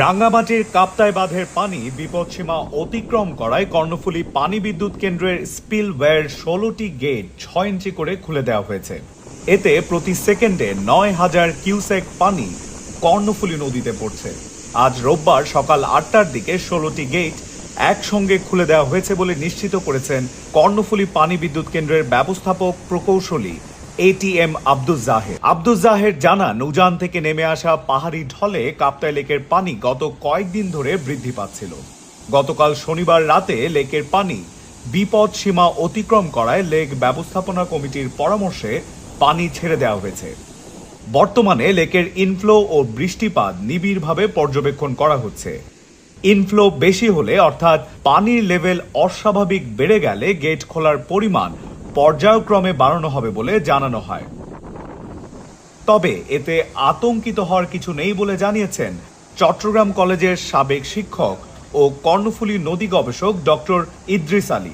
রাঙ্গামাটির কাপ্তায় বাঁধের পানি বিপদসীমা অতিক্রম করায় কর্ণফুলী পানি বিদ্যুৎ কেন্দ্রের স্পিলওয়্যার ষোলোটি গেট ছয় ইঞ্চি করে খুলে দেওয়া হয়েছে। এতে প্রতি সেকেন্ডে নয় হাজার কিউসেক পানি কর্ণফুলী নদীতে পড়ছে। আজ রোববার সকাল আটটার দিকে ষোলোটি গেট একসঙ্গে খুলে দেওয়া হয়েছে বলে নিশ্চিত করেছেন কর্ণফুলী পানি বিদ্যুৎ কেন্দ্রের ব্যবস্থাপক প্রকৌশলী এটিএম আব্দুল জাহের আব্দুল জাহের জানান, উজান থেকে নেমে আসা পাহাড়ি ঢলে কাপ্তাই লেকের পানি গত কয়েকদিন ধরে বৃদ্ধি পাচ্ছিল। গতকাল শনিবার রাতে লেকের পানি বিপদ সীমা অতিক্রম করায় লেক ব্যবস্থাপনা কমিটির পরামর্শে পানি ছেড়ে দেওয়া হয়েছে। বর্তমানে লেকের ইনফ্লো ও বৃষ্টিপাত নিবিড়ভাবে পর্যবেক্ষণ করা হচ্ছে। ইনফ্লো বেশি হলে অর্থাৎ পানির লেভেল অস্বাভাবিক বেড়ে গেলে গেট খোলার পরিমাণ পর্যায়ক্রমে বাড়ানো হবে বলে জানানো হয়। তবে এতে আতঙ্কিত হওয়ার কিছু নেই বলে জানিয়েছেন চট্টগ্রাম কলেজের সাবেক শিক্ষক ও কর্ণফুলী নদী গবেষক ডক্টর ইদ্রিস আলী।